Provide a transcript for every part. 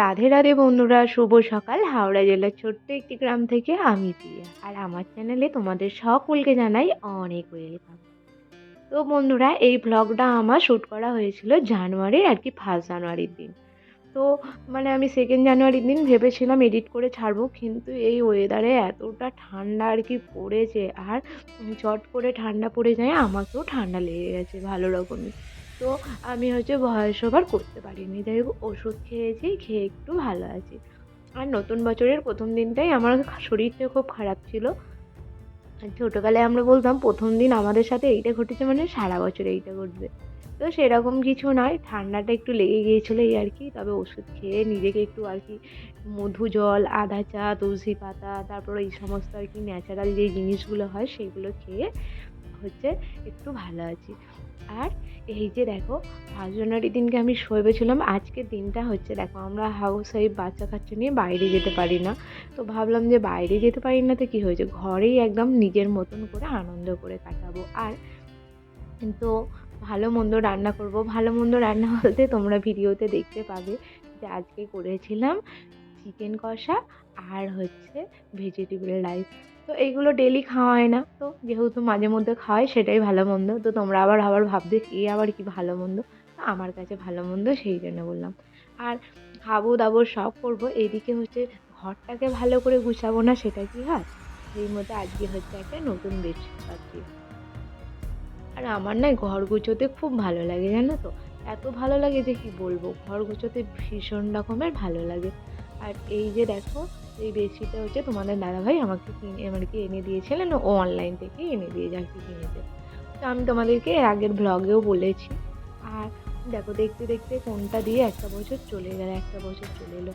রাধে রাধে বন্ধুরা, শুভ সকাল। হাওড়া জেলার ছোট্ট একটি গ্রাম থেকে আমি প্রিয়া। আর আমার চ্যানেলে তোমাদের সকলকে জানাই অনেক ওয়েলকাম। তো বন্ধুরা, এই ব্লগটা আমার শ্যুট করা হয়েছিল জানুয়ারির আর কি ফার্স্ট জানুয়ারির দিন। তো মানে আমি সেকেন্ড জানুয়ারির দিন ভেবেছিলাম এডিট করে ছাড়বো, কিন্তু এই ওয়েদারে এতটা ঠান্ডা আর কি পড়েছে। আর চট করে ঠান্ডা পড়ে যায়, আমাকেও ঠান্ডা লেগে গেছে ভালো রকমই। তো আমি হচ্ছে ভয়েস ওভার করতে পারিনি। যাই হোক, ওষুধ খেয়েছি, খেয়ে একটু ভালো আছি। আর নতুন বছরের প্রথম দিনটাই আমার শরীরটা খুব খারাপ ছিল। ছোটোবেলায় আমরা বলতাম, প্রথম দিন আমাদের সাথে এইটা ঘটেছে মানে সারা বছর এইটা ঘটবে। তো সেরকম কিছু নয়, ঠান্ডাটা একটু লেগে গিয়েছিল এই আর কি। তবে ওষুধ খেয়ে নিজেকে একটু আর কি মধু জল, আদা চা, তুলসী পাতা, তারপর এই সমস্ত আর কি ন্যাচারাল যে জিনিসগুলো হয়, সেগুলো খেয়ে হচ্ছে একটু ভালো আছি। আর এই যে দেখো ফার্স্ট জানুয়ারি দিনকে আমি ছিলাম, আজকের দিনটা হচ্ছে দেখো, আমরা হাউস ওয়াইফ বাচ্চা কাচ্চা নিয়ে বাইরে যেতে পারি না। তো ভাবলাম যে বাইরে যেতে পারি না তো কী হয়েছে? ঘরেই একদম নিজের মতন করে আনন্দ করে কাটাবো। আর তো ভালো মন্দ রান্না করব। ভালো মন্দ রান্না বলতে তোমরা ভিডিওতে দেখতে পাবে যে আজকে করেছিলাম চিকেন কষা আর হচ্ছে ভেজিটেবল রাইস তো এইগুলো ডেলি খাওয়া হয় না। তো যেহেতু মাঝে মধ্যে খাওয়াই, সেটাই ভালো মন্দ। তো তোমরা আবার আবার ভাববে, এ আবার কি ভালো মন্দ? আমার কাছে ভালো মন্দ সেই জন্য বললাম। আর খাব দাবো সব করব এইদিকে হচ্ছে ঘরটাকে ভালো করে গুছাবো না, সেটা কি হয়? সেই মতো আজকে হচ্ছে একটা নতুন বেডশিট পাচ্ছি। আর আমার না ঘর গুছোতে খুব ভালো লাগে, জানো তো? এত ভালো লাগে যে কি বলব? ঘর গুছোতে ভীষণ রকমের ভালো লাগে। আর এই যে দেখো, এই বেডশিটটা হচ্ছে তোমাদের দাদাভাই আমাকে কিনে আমাকে এনে দিয়েছিলেন, ও অনলাইন থেকে এনে দিয়ে কি কিনেছে। তো আমি তোমাদেরকে এর আগের ব্লগেও বলেছি। আর দেখো, দেখতে দেখতে কোনটা দিয়ে একটা বছর চলে গেল, একটা বছর চলে এলো।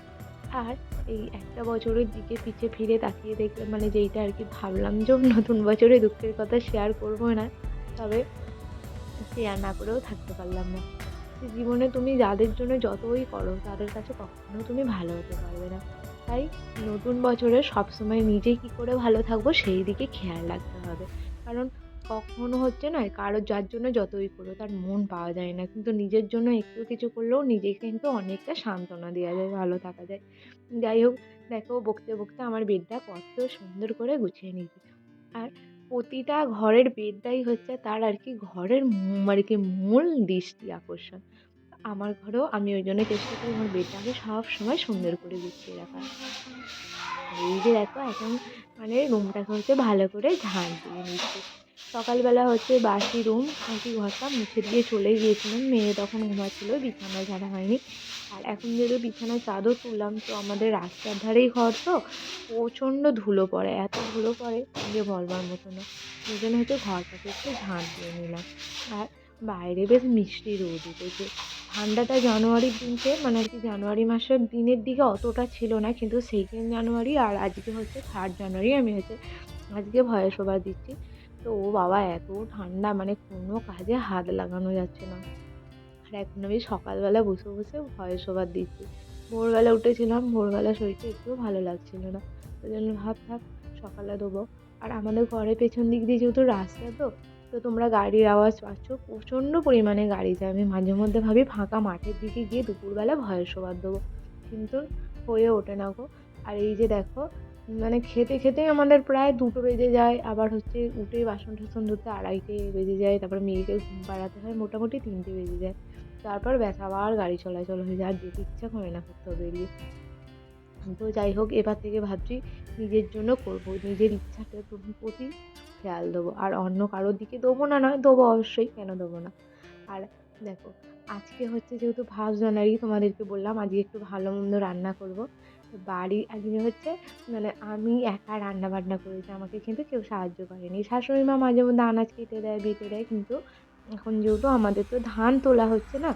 আর এই একটা বছরের দিকে পিছে ফিরে তাকিয়ে দেখলে মানে যেইটা আর কি ভাবলাম যে নতুন বছরে দুঃখের কথা শেয়ার করব না, তবে শেয়ার না করেও থাকতে পারলাম না। যে জীবনে তুমি যাদের জন্য যতই করো, তাদের কাছে কখনো তুমি ভালো হতে পারবে না। তাই নতুন বছরে সবসময় নিজে কী করে ভালো থাকব, সেই দিকে খেয়াল রাখতে হবে। কারণ কখনো হচ্ছে নয়, কারও যার জন্য যতই করো, তার মন পাওয়া যায় না। কিন্তু নিজের জন্য একটু কিছু করলেও নিজেকে কিন্তু অনেকটা সান্ত্বনা দেওয়া যায়, ভালো থাকা যায়। যাই হোক, দেখো বকতে বকতে আমার বেডটা কত সুন্দর করে গুছিয়ে নিয়েছি। আর প্রতিটা ঘরের বেডটাই হচ্ছে তার আর কি ঘরের আর কি মূল দৃষ্টি আকর্ষণ। আমার ঘরেও আমি ওই জন্য চেষ্টা করি আমার বেডটাকে সব সময় সুন্দর করে গুছিয়ে রাখার। এই যে দেখো, এখন মানে রুমটাকে হচ্ছে ভালো করে ঝাঁট দিয়ে নিচ্ছি। সকালবেলা হচ্ছে বাসি রুম কি ঘরটা মুছে দিয়ে চলে গিয়েছিলাম। মেয়ে তখন ঘুমাচ্ছিল, বিছানা ঝাড়া হয়নি। আর এখন যেহেতু বিছানায় চাদর তুললাম, তো আমাদের রাস্তার ধারেই ঘর তো, প্রচণ্ড ধুলো পড়ে, এত ধুলো পড়ে যে বলবার মতো না। সেই জন্য হচ্ছে ঘরটাকে একটু ঝাঁট দিয়ে নিলাম। আর বাইরে বেশ মিষ্টি রোদ উঠেছে। ঠান্ডাটা জানুয়ারির দিনকে মানে আর কি জানুয়ারি মাসের দিনের দিকে অতটা ছিল না, কিন্তু সেকেন্ড জানুয়ারি আর আজকে হচ্ছে থার্ড জানুয়ারি আমি হচ্ছে, আজকে ভয়েস ওভার দিচ্ছি। তো ও বাবা এত ঠান্ডা মানে কোনো কাজে হাত লাগানো যাচ্ছে না। আর এখন আমি সকালবেলা বসে বসে ভয়েস ওভার দিচ্ছি। ভোরবেলা উঠেছিলাম, ভোরবেলা শরীরটা একটুও ভালো লাগছিল না। ওই জন্য ভাব থাক সকালে দেবো আর আমাদের ঘরের পেছন দিক দিয়ে যেহেতু রাস্তা তো তো তোমরা গাড়ির আওয়াজ পাচ্ছ, প্রচণ্ড পরিমাণে গাড়ি যায়। আমি মাঝে মধ্যে ভাবি ফাঁকা মাঠের দিকে গিয়ে দুপুরবেলা ভয়েস ওভার দেবো। কিন্তু হয়ে ওঠে না গো। আর এই যে দেখো মানে খেতে খেতেই আমাদের প্রায় দুটো বেজে যায়। আবার হচ্ছে উঠে বাসন টাসন ধুতে আড়াইটে বেজে যায়। তারপর মেয়েকে ঘুম পাড়াতে হয় মোটামুটি তিনটে বেজে যায়। তারপর ব্যাস আবার গাড়ি চলাচল হয়ে যায়। আর যেতে ইচ্ছা করে না কোথাও বেরিয়ে তো যাই হোক, এবার থেকে ভাবছি নিজের জন্য করব। নিজের ইচ্ছাটা প্রতি খেয়াল দেবো। আর অন্য কারোর দিকে দেবো না, নয়, দেবো অবশ্যই। কেন দেবো না? আর দেখো, আজকে হচ্ছে যেহেতু ফার্স্ট জানুয়ারি, তোমাদেরকে বললাম আজকে একটু ভালো মন্দ রান্না করব। বাড়ি আজকে হচ্ছে মানে আমি একা রান্না বান্না করেছি আমাকে কিন্তু কেউ সাহায্য করেনি। শাশুড়ি মা মাঝে মধ্যে আনাজ কেটে দেয়, বেটে দেয়, কিন্তু এখন যেহেতু আমাদের তো ধান তোলা হচ্ছে না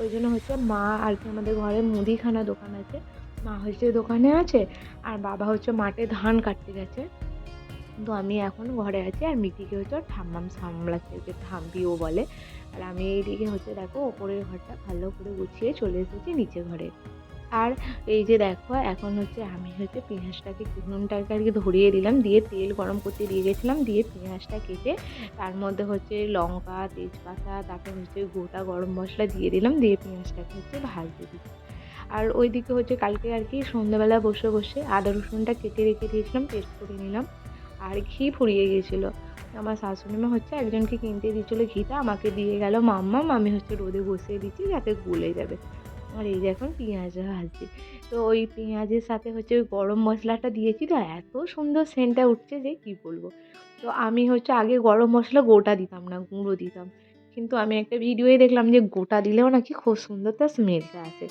ওই জন্য হচ্ছে মা আর কি আমাদের ঘরে মুদিখানা দোকান আছে, মা হচ্ছে দোকানে আছে, আর বাবা হচ্ছে মাঠে ধান কাটতে গেছে। তো আমি এখন ঘরে আছি, আর মিটিকে হচ্ছে ওর ঠাম্মাম সামলাচ্ছে ওকে ঠাম্পিও বলে। আর আমি এইদিকে হচ্ছে দেখো, ওপরের ঘরটা ভালো করে গুছিয়ে চলে এসেছি নিচে ঘরে। আর এই যে দেখো, এখন হচ্ছে আমি হচ্ছে পেঁয়াজটাকে নুনটাকে আর কি ধরিয়ে দিলাম। দিয়ে তেল গরম করতে দিয়ে গেছিলাম। দিয়ে পেঁয়াজটা কেটে তার মধ্যে হচ্ছে লঙ্কা, তেজপাতা, তারপর হচ্ছে গোটা গরম মশলা দিয়ে দিলাম। দিয়ে পেঁয়াজটাকে হচ্ছে ভাজতে দিই আর ওইদিকে হচ্ছে কালকে আর কি সন্ধ্যাবেলা বসে বসে আদা রসুনটা কেটে রেখে দিয়েছিলাম, পেস্ট করে নিলাম। আর ঘি ফুরিয়ে গিয়েছিল আমার শাশুড়ি মা হচ্ছে একজনকে কিনতে দিয়েছিলো ঘিটা। আমাকে দিয়ে গেল মাম্মা আমি হচ্ছে রোদে বসিয়ে দিচ্ছি যাতে গলে যাবে। আর এই যে এখন পেঁয়াজ ভাজছি। তো ওই পেঁয়াজের সাথে হচ্ছে ওই গরম মশলাটা দিয়েছি তো এত সুন্দর সেন্টটা উঠছে যে কী বলব। তো আমি হচ্ছে আগে গরম মশলা গোটা দিতাম না, গুঁড়ো দিতাম। কিন্তু আমি একটা ভিডিওয়ে দেখলাম যে গোটা দিলেও নাকি খুব সুন্দর তার স্মেলটা আসে।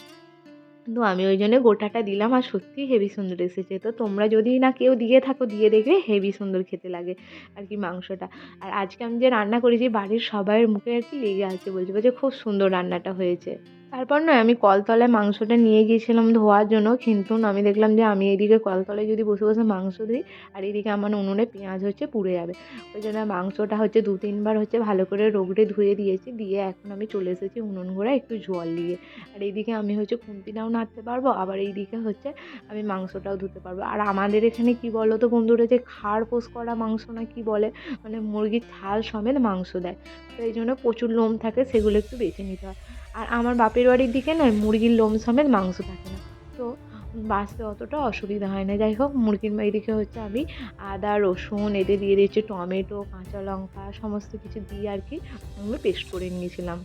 কিন্তু আমি ওই জন্য গোটাটা দিলাম আর সত্যিই হেভি সুন্দর এসেছে। তো তোমরা যদি না কেউ দিয়ে থাকো, দিয়ে দেখবে হেভি সুন্দর খেতে লাগে আর কি মাংসটা। আর আজকে আমি যে রান্না করেছি, বাড়ির সবাইয়ের মুখে আর কি লেগে আছে বলছে যে খুব সুন্দর রান্নাটা হয়েছে। তারপর নয়, আমি কলতলায় মাংসটা নিয়ে গিয়েছিলাম ধোয়ার জন্য, কিন্তু আমি দেখলাম যে আমি এদিকে কলতলায় যদি বসে বসে মাংস ধুই, আর এদিকে আমার উনুনে পেঁয়াজ হচ্ছে পুড়ে যাবে। ওই জন্য মাংসটা হচ্ছে দু, তিনবার হচ্ছে ভালো করে রোগড়ে ধুয়ে দিয়েছি, দিয়ে এখন আমি চলে এসেছি উনুন ঘোড়া একটু জল দিয়ে। আর এইদিকে আমি হচ্ছে খুন্তিটাও নাড়তে পারব, আবার এইদিকে হচ্ছে আমি মাংসটাও ধুতে পারব। আর আমাদের এখানে কি বলো তো বন্ধুরা, যে খাড় পোষ করা মাংস না কি বলে মানে মুরগির ছাল সমেত মাংস দেয়। তো এই জন্য প্রচুর লোম থাকে, সেগুলো একটু বেছে নিতে হয়। আর আমার বাপের বাড়ির দিকে না মুরগির লোম সমেত মাংস থাকে না। তো বাঁচতে অতটা অসুবিধা হয় না। যাই হোক, মুরগির এদিকে হচ্ছে আমি আদা, রসুন, এতে দিয়ে দিয়েছি টমেটো, কাঁচা লঙ্কা, সমস্ত কিছু দিয়ে আর কি আমি পেস্ট করে নিয়েছিলাম।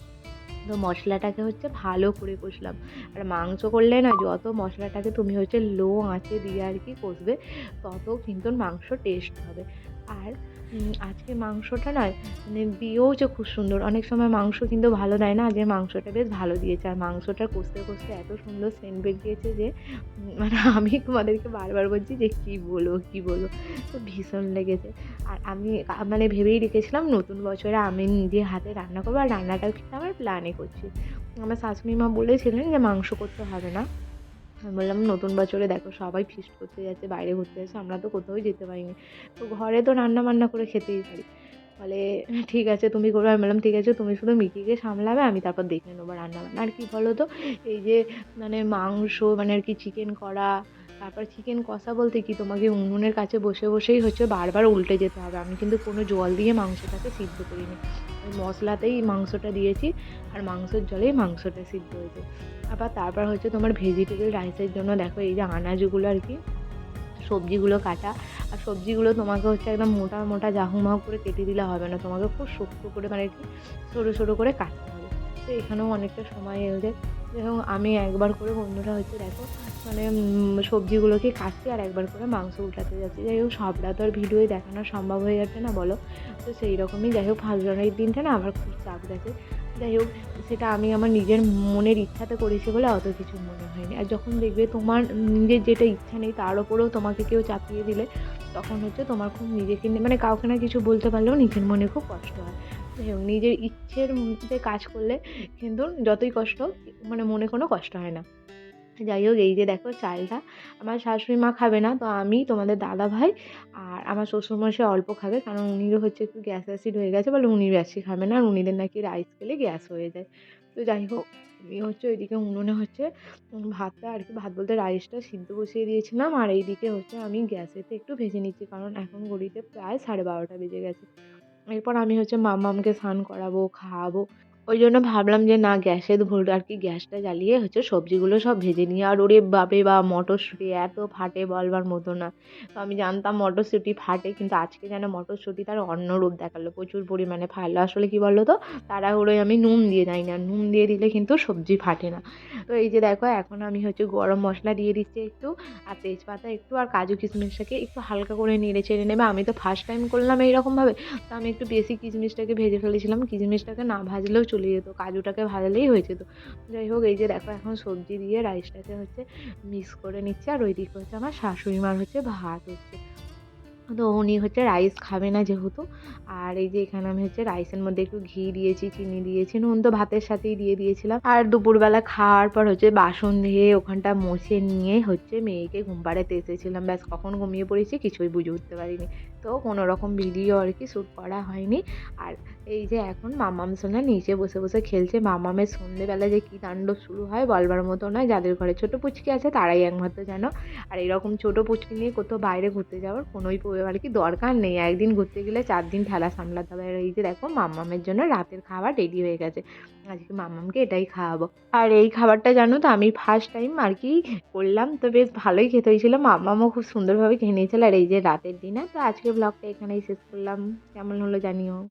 তো মশলাটাকে হচ্ছে ভালো করে কষলাম। আর মাংস করলে না, যত মশলাটাকে তুমি হচ্ছে লো আঁচে দিয়ে আর কি কষবে, তত কিন্তু মাংস টেস্ট হবে। আর আজকে মাংসটা নয় মানে দিয়েও যে খুব সুন্দর। অনেক সময় মাংস কিন্তু ভালো দেয় না আজকে মাংসটা বেশ ভালো দিয়েছে। আর মাংসটা কষতে কষতে এত সুন্দর সেন্ট বেরিয়েছে যে মানে আমি তোমাদেরকে বারবার বলছি যে, কী বলো কী বলো? তো ভীষণ লেগেছে। আর আমি মানে ভেবেই রেখেছিলাম নতুন বছরে আমি নিজে হাতে রান্না করব, আর রান্নাটাও কিন্তু আমার প্ল্যানে করছি। আমার শাশুড়ি মা বলেছিলেন যে, মাংস করতে হবে না। আমি বললাম, নতুন বছরে দেখো সবাই ফিস্ট করতে যাচ্ছে, বাইরে ঘুরতে যাচ্ছে, আমরা তো কোথাও যেতে পারিনি। তো ঘরে তো রান্না বান্না করে খেতেই পারি। বলে, ঠিক আছে, তুমি করবে আমি বললাম, ঠিক আছে, তুমি শুধু মিকিকে সামলাবে, আমি তারপর দেখে নেব রান্না বান্না আর কি বলো তো এই যে মানে মাংস মানে আর কি চিকেন করা, তারপর চিকেন কষা বলতে কি, তোমাকে উনুনের কাছে বসে বসেই হচ্ছে বারবার উল্টে যেতে হবে। আমি কিন্তু কোনো জল দিয়ে মাংসটাকে সিদ্ধ করিনি। মশলাতেই মাংসটা দিয়েছি আর মাংসর জলেই মাংসটা সিদ্ধ হয়েছে। আবার তারপর হচ্ছে তোমার ভেজিটেবল রাইসের জন্য দেখো, এই যে আনাজগুলো আর কি, সবজিগুলো কাটা। আর সবজিগুলো তোমাকে হচ্ছে একদম মোটা মোটা জাহুমাহু করে কেটে দিলে হবে না, তোমাকে খুব শক্ত করে মানে কি, সরু সরু করে কাটতে হবে। তো এখানেও অনেকটা সময় হয়ে যায়। এবং আমি একবার করে বন্ধুরা হচ্ছে দেখো মানে সবজিগুলোকে কাটছি আর একবার করে মাংস উঠাতে যাচ্ছি। যাই হোক, সবটা তো আর ভিডিওই দেখানো সম্ভব হয়ে যাচ্ছে না, বলো? তো সেই রকমই, যাই হোক ফার্স্ট জানুয়ারির দিনটা না আমার খুব চাপ গেছে যাই হোক, সেটা আমি আমার নিজের মনের ইচ্ছাতে করেছি বলে অত কিছু মনে হয়নি। আর যখন দেখবে তোমার নিজের যেটা ইচ্ছা নেই, তার ওপরেও তোমাকে কেউ চাপিয়ে দিলে, তখন হচ্ছে তোমার খুব নিজেকে মানে কাউকে না কিছু বলতে পারলেও নিজের মনে খুব কষ্ট হয়। হোক নিজের ইচ্ছের মধ্যে কাজ করলে কিন্তু যতই কষ্ট হোক মানে মনে কোনো কষ্ট হয় না। যাই হোক, এই যে দেখো চালটা, আমার শাশুড়ি মা খাবে না, তো আমি, তোমাদের দাদা ভাই আর আমার শ্বশুরমশাই অল্প খাবে, কারণ উনিরও হচ্ছে একটু গ্যাস অ্যাসিড হয়ে গেছে, বলে উনি বেশি খাবে না, আর উনিদের নাকি রাইস খেলে গ্যাস হয়ে যায়। তো যাই হোক, আমি হচ্ছে ওইদিকে উনুনে হচ্ছে ভাতটা আর কি, ভাত বলতে রাইসটা সিদ্ধ বসিয়ে দিয়েছিলাম, আর এইদিকে হচ্ছে আমি গ্যাসেতে একটু ভেজে নিচ্ছি, কারণ এখন ঘড়িতে প্রায় সাড়ে বারোটা বেজে গেছে। এরপর আমি হচ্ছে মাম্মামকে স্নান করাবো খাওয়াবো। ওই জন্য ভাবলাম যে না গ্যাসে ভুল আর কি গ্যাসটা জ্বালিয়ে হচ্ছে সবজিগুলো সব ভেজে নিই আর ওরে বাপরে বা মটরশুঁটি এত ফাটে বলবার মতো না। তো আমি জানতাম মটরশুঁটি ফাটে, কিন্তু আজকে যেন মটরশুঁটি তার অন্য রূপ দেখাল, প্রচুর পরিমাণে ফাটলো। আসলে কি বলো তো, তাড়াহুড়োয় আমি নুন দিয়ে যাই না। নুন দিয়ে দিলে কিন্তু সবজি ফাটে না। তো এই যে দেখো, এখন আমি হচ্ছে গরম মশলা দিয়ে দিচ্ছি একটু, আর তেজপাতা একটু, আর কাজু কিশমিশটাকে একটু হালকা করে নেড়ে চেড়ে নেবে। আমি তো ফার্স্ট টাইম করলাম এইরকমভাবে। তো আমি একটু বেশি কিশমিশটাকে ভেজে ফেলেছিলাম। কিশমিশটাকে না ভাজলেও চলে যেত, কাজুটাকে ভাজলেই হয়ে যেত। যাই হোক, এই যে দেখো, এখন সবজি দিয়ে রাইসটাকে হচ্ছে মিক্স করে নিচ্ছে, আর ওই দিকে হচ্ছে আমার শাশুড়ি মার হচ্ছে ভাত হচ্ছে। তো উনি হচ্ছে রাইস খাবে না যেহেতু, আর এই যে এখানে আমি হচ্ছে রাইসের মধ্যে একটু ঘি দিয়েছি, চিনি দিয়েছি, নুন তো ভাতের সাথেই দিয়ে দিয়েছিলাম। আর দুপুরবেলা খাওয়ার পর হচ্ছে বাসন ধুয়ে ওখানটা মুছে নিয়ে হচ্ছে মেয়েকে ঘুম পাড়াতে এসেছিলাম। ব্যাস, কখন ঘুমিয়ে পড়েছি কিছুই বুঝে উঠতে পারিনি। তো কোনো রকম ভিডিও আর কি শ্যুট করা হয়নি। আর এই যে এখন মামাম সোনা নিচে বসে বসে খেলছে। মামামের সন্ধেবেলা যে কী তাণ্ডব শুরু হয় বলবার মতো নয়। যাদের ঘরে ছোটো পুচকি আছে তারাই একমাত্র জানো। আর এরকম ছোটো পুচকি নিয়ে কোথাও বাইরে ঘুরতে যাওয়ার কোনোই আর কি দরকার নেই। একদিন ঘুরতে গেলে চার দিন ঠেলা সামলাতে হবে। আর এই যে দেখো মামামের জন্য রাতের খাবার রেডি হয়ে গেছে। আজকে মামামকে এটাই খাওয়াবো। আর এই খাবারটা জানো তো আমি ফার্স্ট টাইম আর কি করলাম। তো বেশ ভালোই খেতে হয়েছিল। মামামও খুব সুন্দরভাবে খেয়ে নিয়েছিল। আর এই যে রাতের ডিনার তো আজকে ব্লগটা এখানেই শেষ করলাম। কেমন হলো জানিও।